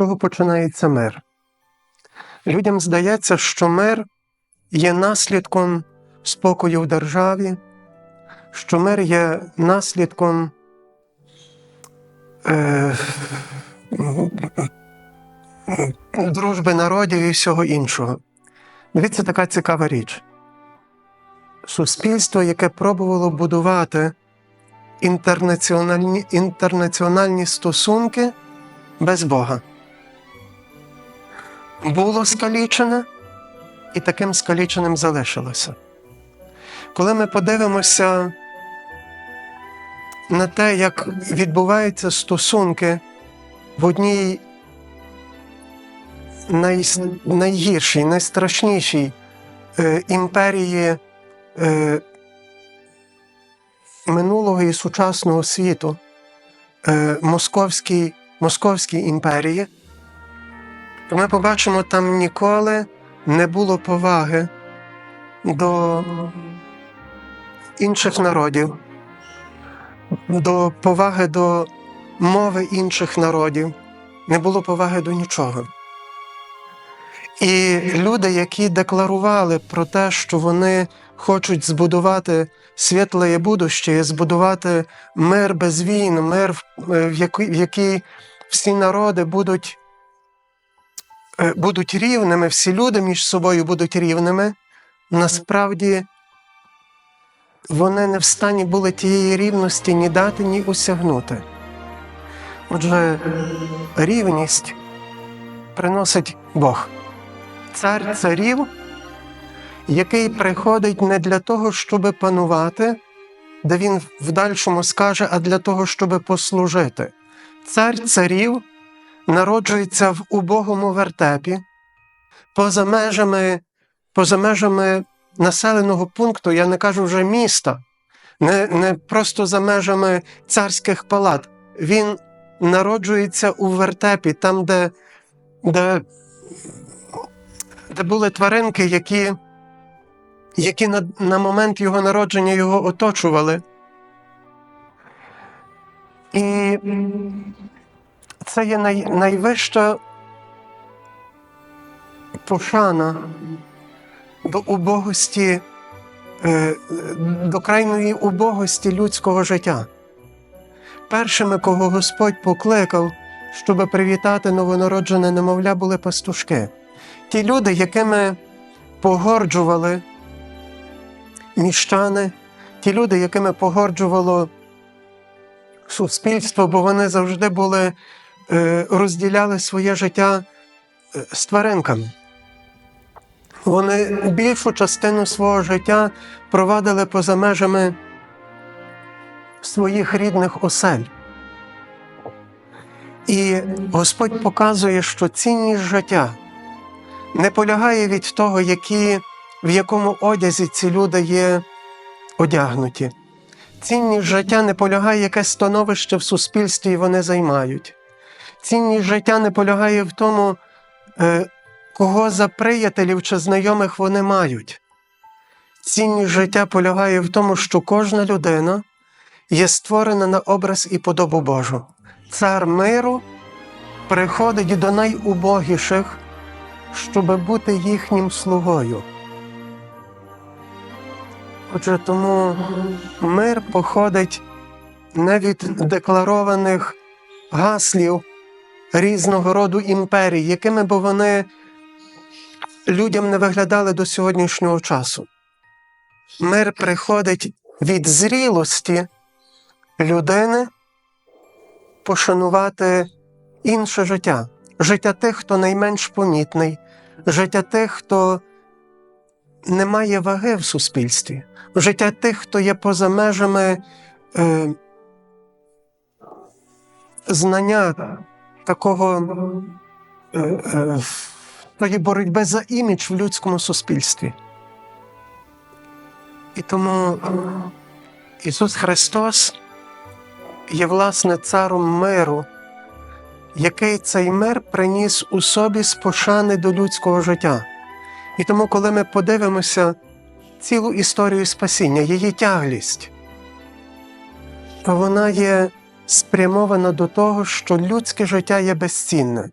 чого починається мир? Людям здається, що мир є наслідком спокою в державі, що мир є наслідком е, дружби народів і всього іншого. Дивіться, така цікава річ. Суспільство, яке пробувало будувати інтернаціональні, інтернаціональні стосунки без Бога. Було скалічене і таким скаліченим залишилося. Коли ми подивимося на те, як відбуваються стосунки в одній най, найгіршій, найстрашнішій е, імперії е, минулого і сучасного світу, е, Московській, Московській імперії, ми побачимо, там ніколи не було поваги до інших народів, до поваги до мови інших народів, не було поваги до нічого. І люди, які декларували про те, що вони хочуть збудувати світле будуще, збудувати мир без війн, мир, в- в який, всі народи будуть, е, будуть рівними, всі люди між собою будуть рівними, насправді вони не в стані були тієї рівності ні дати, ні осягнути. Отже, рівність приносить Бог цар царів, який приходить не для того, щоб панувати, де він в дальшому скаже, а для того, щоб послужити. Цар царів народжується в убогому вертепі, поза межами, поза межами населеного пункту, я не кажу вже міста, не, не просто за межами царських палат. Він народжується у вертепі, там, де, де де були тваринки, які, які на, на момент його народження його оточували. І це є най, найвища пошана до убогості, е, до крайньої убогості людського життя. Першими, кого Господь покликав, щоб привітати новонароджене немовля, були пастушки ті люди, якими погорджували міщани, ті люди, якими погорджувало суспільство, бо вони завжди були, розділяли своє життя е, з тваринками. Вони більшу частину свого життя провадили поза межами своїх рідних осель. І Господь показує, що цінність життя не полягає від того, які, в якому одязі ці люди є одягнуті. Цінність життя не полягає, яке становище в суспільстві вони займають. Цінність життя не полягає в тому, е, кого за приятелів чи знайомих вони мають. Цінність життя полягає в тому, що кожна людина є створена на образ і подобу Божу. Цар миру приходить до найубогіших щоб бути їхнім слугою. Отже, тому мир походить не від декларованих гаслів різного роду імперій, якими б вони людям не виглядали до сьогоднішнього часу. Мир приходить від зрілості людини пошанувати інше життя життя тих, хто найменш помітний, життя тих, хто не має ваги в суспільстві, життя тих, хто є поза межами е, знання такого е, е, тої боротьби за імідж в людському суспільстві. І тому Ісус Христос є власне царом миру який цей мир приніс у собі з пошани до людського життя. І тому, коли ми подивимося цілу історію спасіння, її тяглість, то вона є спрямована до того, що людське життя є безцінне,